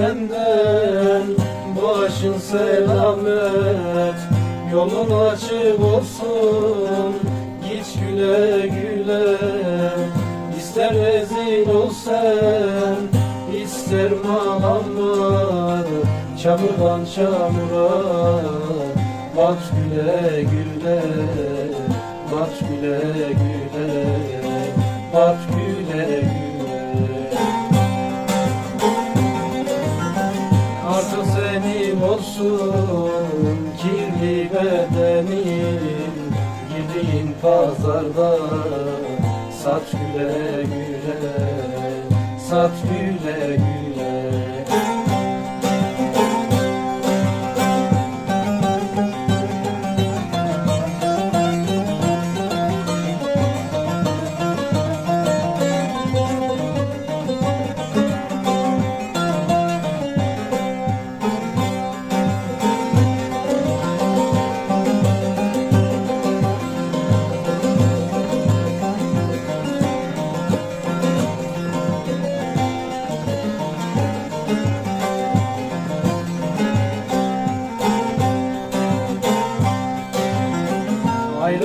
senden Başın selamet Yolun açık olsun. Git güle güle İster rezil ol sen İster malanlar Çamurdan çamura Bat güle güle Bat güle güle Bat olsun kirli bedenin Girdiğin pazarda sat güle güle Sat güle güle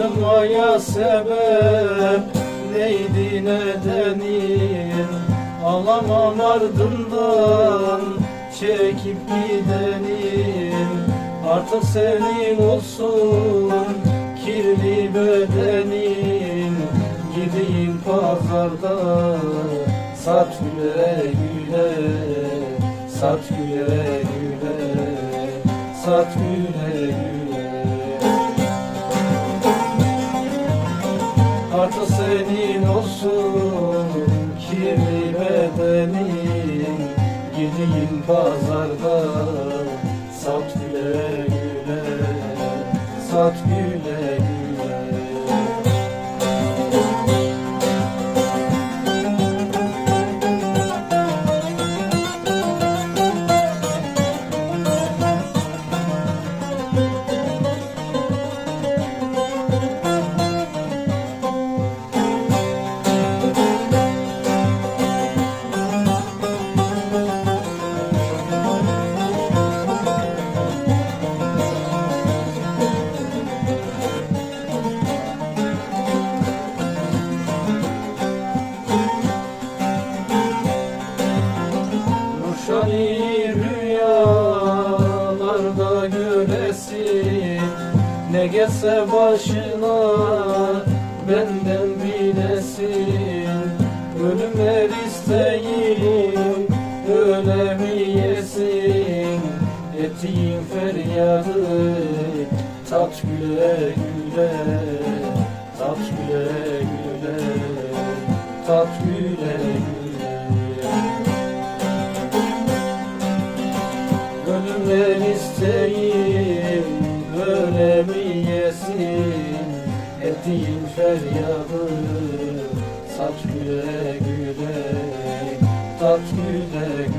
Ayrılmaya sebep neydi nedenin Ağlamam ardından çekip gidenin. Artık senin olsun kirli bedenin. Gideyim pazarda sat güle güle Sat güle Gideyim pazarda. Sat güle güle Sat güle güle göresin Ne gelse başına benden bilesin. Ölümler isteyim öyle mi yesin? Ettiğim feryadı tat güle güle Tat güle güle Tat güle senin ettiğin feryadı Saç güle güle, tat güle güle